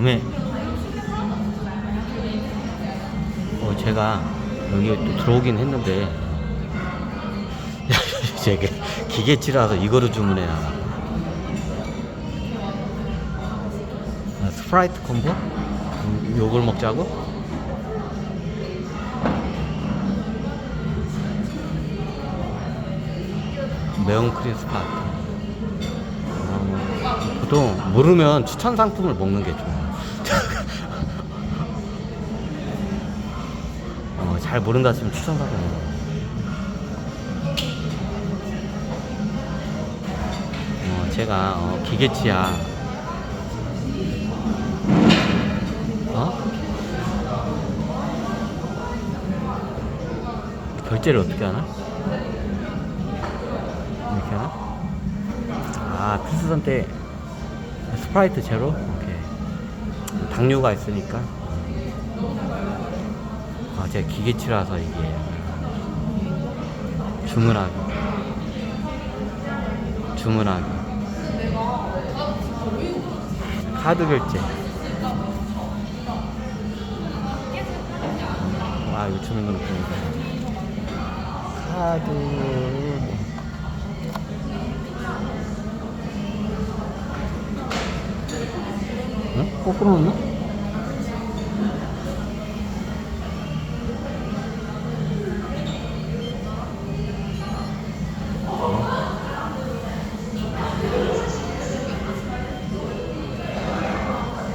음에 어 제가 여기 또 들어오긴 했는데 제게 기계치라서 이거를 주문해야 아, 스프라이트 콤보? 음, 요걸 먹자고? 매운 크림 스파트 어, 보통 모르면 추천 상품을 먹는 게 좋아 어, 잘 모른다 치면 추천 먹어 어, 제가 어, 기계치야 어? 결제를 어떻게 하나? 이렇게 하나? 아 필수선 때 스프라이트 제로? 오케이 당류가 있으니까 아 제가 기계치라서 이게 주문하기. 주문하기. 카드 결제. 아 이거 주는 건 보니까. 카드. 응? 거꾸로 넣나?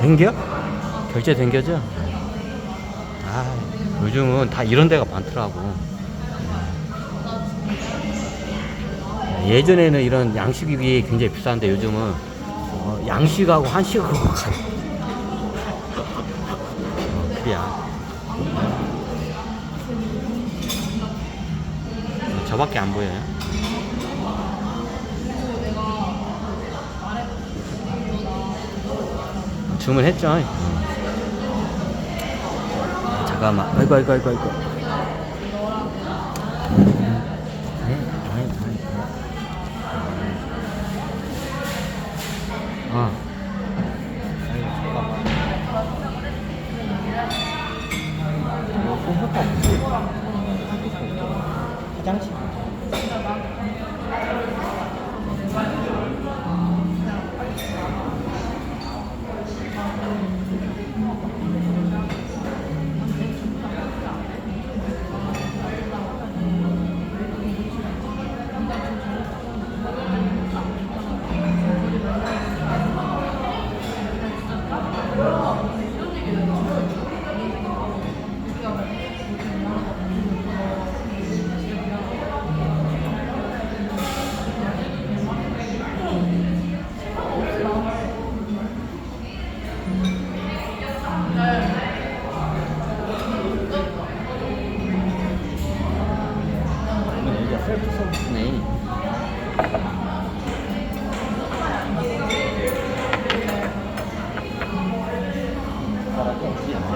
댕겨? 결제 댕겨져? 아, 요즘은 다 이런 데가 많더라고. 예전에는 이런 양식이 굉장히 비싼데 요즘은 어, 양식하고 한식하고 가. 어, 그래야. 어, 저밖에 안 보여요. 주문했죠. 어. 잠깐만. 아이고 아이고 아이고 아이고. 네. 어. 없지? 화장실.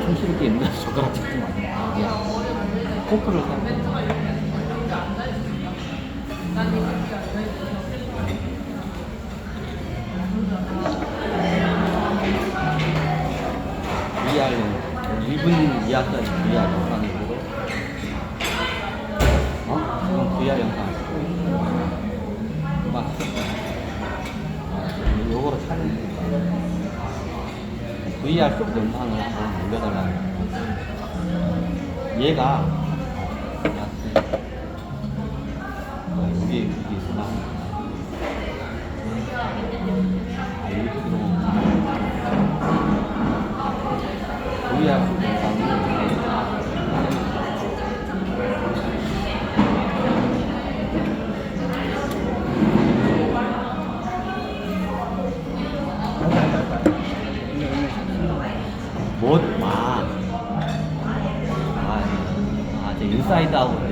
손실게 있는 젓가락 잡지 마. 야, 포크를 사. VR은 1분 이하짜리 VR 영상이 고 어? 지금 VR 영상 그만 하셨어요 요거로 촬영 VR 쪽 영상을 한번 올려달라는 얘가 어, 여기 여기 있구나 뭐? 아. 아, 아, 저 인사이드 아웃.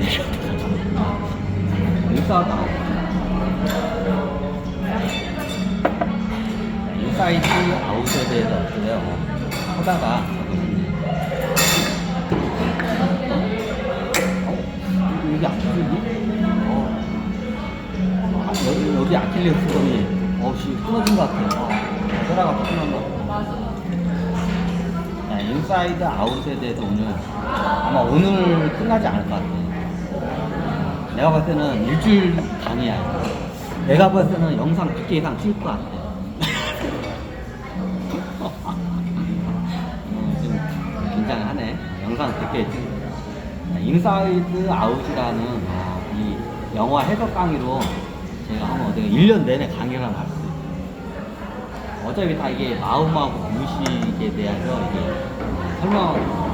인사이드 아웃. 인사이드 아웃에 대해서 어때요? 하다가, 어? 여기 아킬레스? 어. 아, 여기, 여기 아킬레스 건이, 어, 씨, 끊어진 것 같아. 어, 혈압가 끊어진 것 같아. 인사이드 아웃에 대해서 오늘 아마 오늘 끝나지 않을 것 같아. 내가 봤을 때는 일주일 단위야. 내가 봤을 때는 영상 100개 이상 찍을 것 같아. 어, 좀 긴장하네. 영상 100개 찍을. 인사이드 아웃이라는 어, 이 영화 해석 강의로 제가 한번 어떻게 1년 내내 강의를 있어요. 어차피 다 이게 마음하고 무식에 대해서 이게 설명